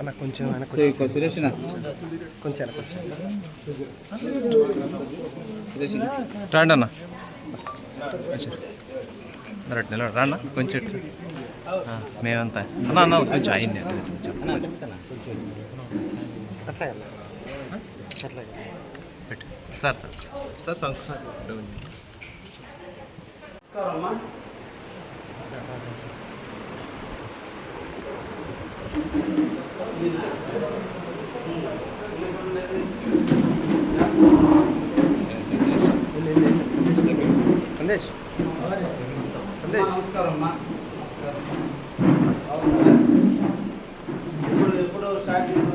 అన్న కొంచెం ఆయన సురేష్ కొంచెం కొంచెం. రాండి అన్న. రైట్ నిలబడి. రాన్న కొంచెం మేమంతా. అన్న అన్న కొంచెం అయింది. అట్లా పెట్టు. Sir sir. Sir sir sir. Sandesh. Sandesh. నమస్కారం అమ్మా ఇప్పుడు ఎప్పుడు స్టార్ట్ చేసిన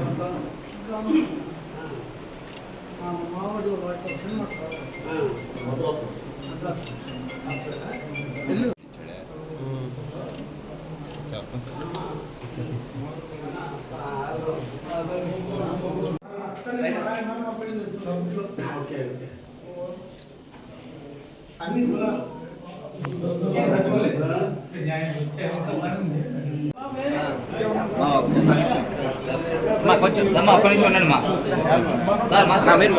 ఓకే ఓకే మా కొంచెం అమ్మ ఒక్క నిమిషం ఉండండి మా సార్ మా సార్ మీరు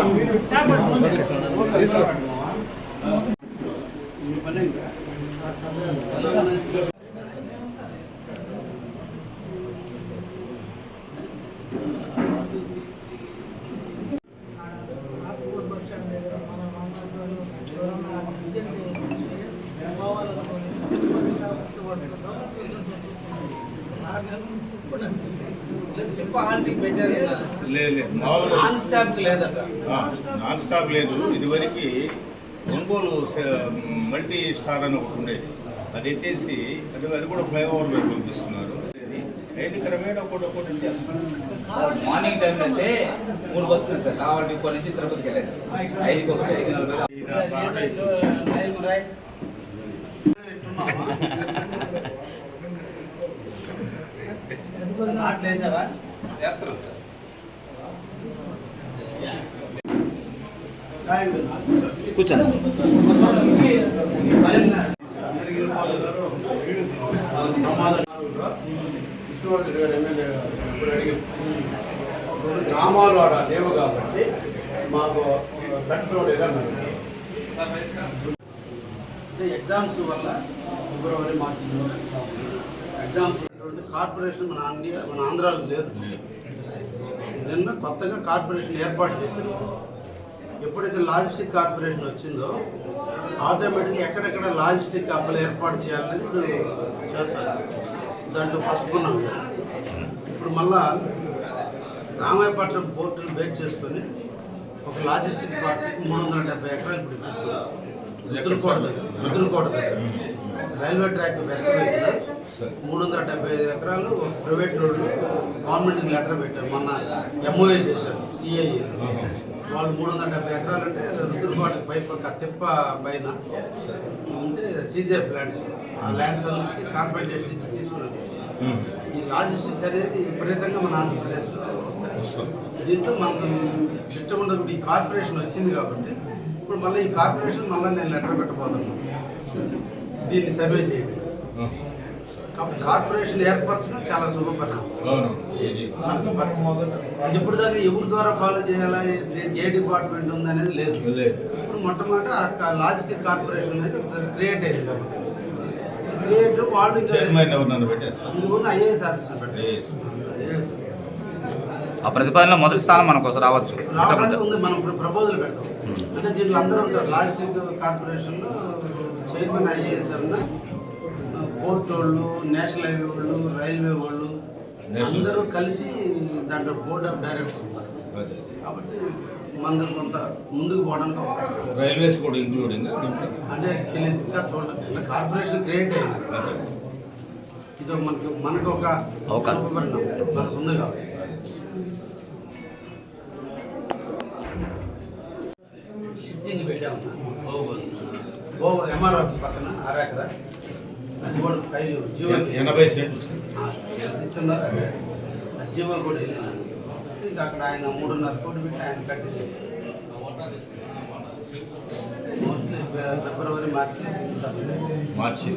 నాగపూర్ బస్ స్టాండ్ దగ్గర మన మామూలు ఎవరన్నా అర్జెంట్ చేసి పోవాలనుకోని స్టాఫ్ ఇష్టపడుతుందో ఆరు నెలల నుంచి ఇప్పుడు లిప్ ఆల్రెడీ పెట్టారు లేదు నాన్ స్టాప్ లేదట నాన్ స్టాప్ లేదు. ఇదివరకు ఒంగోలు మల్టీ స్టార్ అని ఒకటి ఉండేది. అది ఎత్తేసి అది అది కూడా వైపు పంపిస్తున్నారు ఐదు క్రమేణా ఒకటి ఒకటి మార్నింగ్ టైం అయితే మూడు బస్సులు సార్. కావాలి డిపో నుంచి తిరుపతికి వెళ్ళేది ఐదుకి ఒకటి ఐదు నలభై ఇది ఆ బాట ఇది. టైం రాయ్ స్టార్ట్ లేచావా చేస్తారు కూర్చోండి గ్రామాలు ఆడ లేవు కాబట్టి మాకు రోడ్ అంటే ఎగ్జామ్స్ వల్ల ఫిబ్రవరి మార్చిలో ఎగ్జామ్స్ కార్పొరేషన్ మన ఇండియా మన ఆంధ్రాలో లేదు. నిన్న కొత్తగా కార్పొరేషన్ ఏర్పాటు చేశారు. ఎప్పుడైతే లాజిస్టిక్ కార్పొరేషన్ వచ్చిందో ఆటోమేటిక్గా ఎక్కడెక్కడ లాజిస్టిక్ హబ్బులు ఏర్పాటు చేయాలని ఇప్పుడు చేస్తారు. దాంట్లో ఫస్ట్ ఉన్నాం. ఇప్పుడు మళ్ళా రామాయపట్నం పోర్టును బేస్ చేసుకొని ఒక లాజిస్టిక్ పార్టీకి మూడు వందల డెబ్బై ఎకరాలు ఇప్పుడు ఇప్పిస్తున్నారు రుద్రకోట దగ్గర రుద్రకోట దగ్గర రైల్వే ట్రాక్ వెస్ట్ వైపున మూడు వందల డెబ్బై ఐదు ఎకరాలు ప్రైవేట్ రోడ్లు గవర్నమెంట్కి లెటర్ పెట్టారు. మొన్న ఎంఓఏ చేశారు సిఐ వాళ్ళు మూడు వందల డెబ్బై ఎకరాలు అంటే రుద్రకోట పైప్ కత్తిప్ప తిప్ప పైన ఉంటే సీజేఎఫ్ ల్యాండ్స్ ఆ ల్యాండ్స్ అన్నిటికీ చేసి ఇచ్చి తీసుకున్నది ఈ లాజిస్టిక్స్ అనేది విపరీతంగా మన ఆంధ్రప్రదేశ్లో వస్తాయి. దీంట్లో మనం చిట్టకుండా ఈ కార్పొరేషన్ వచ్చింది కాబట్టి ఇప్పుడు మళ్ళీ ఈ కార్పొరేషన్ మళ్ళీ నేను లెటర్ పెట్టబోతున్నాను. దీన్ని సర్వే చేయండి. కాబట్టి కార్పొరేషన్ ఏర్పరచడం చాలా ఫస్ట్ ఇప్పుడు దాకా ఎవరి ద్వారా ఫాలో చేయాలా? ఏ డిపార్ట్మెంట్ ఉంది అనేది లేదు. ఇప్పుడు మొట్టమొదట లాజిస్టిక్ కార్పొరేషన్ అనేది క్రియేట్ అయింది కాబట్టి. క్రియేట్ వాళ్ళు ఐఏఎస్ ఆఫీసర్ పెట్టారు. ఆ ప్రతిపాదనలో మొదటి స్థానం మనకు ఒకసారి రావచ్చు. మనం ప్రపోజల్ పెడతాం. అంటే దీంట్లో అందరూ ఉంటారు. లాజిస్టిక్ కార్పొరేషన్లో చైర్మన్ ఐఏఎస్ అన్న పోర్ట్ వాళ్ళు నేషనల్ హైవే వాళ్ళు రైల్వే వాళ్ళు. అందరూ కలిసి దాంట్లో బోర్డ్ ఆఫ్ డైరెక్టర్స్ ఉంటారు. అదే కాబట్టి మనకు కొంత ముందుకు పోవడానికి అవకాశం ఉంది. రైల్వేస్ కూడా ఇంక్లూడింగ్ అంటే ఇంకా చూడండి ఇలా కార్పొరేషన్ క్రియేట్ అయింది. ఇది మనకి మనకు ఒక అవకాశం. మనకు ఉంది కాబట్టి. బాగోదు ఎంఆర్ ఆఫీస్ పక్కన ఆరాకర అది కూడా ఫైవ్ జీవో ఎనభై సెంట్లు ఇచ్చున్నారు అదే జీవో కూడా వెళ్ళింది వస్తే అక్కడ ఆయన మూడున్నర కోట్లు పెట్టి ఆయన కట్టిస్తారు. మోస్ట్లీ ఫిబ్రవరి మార్చి మార్చి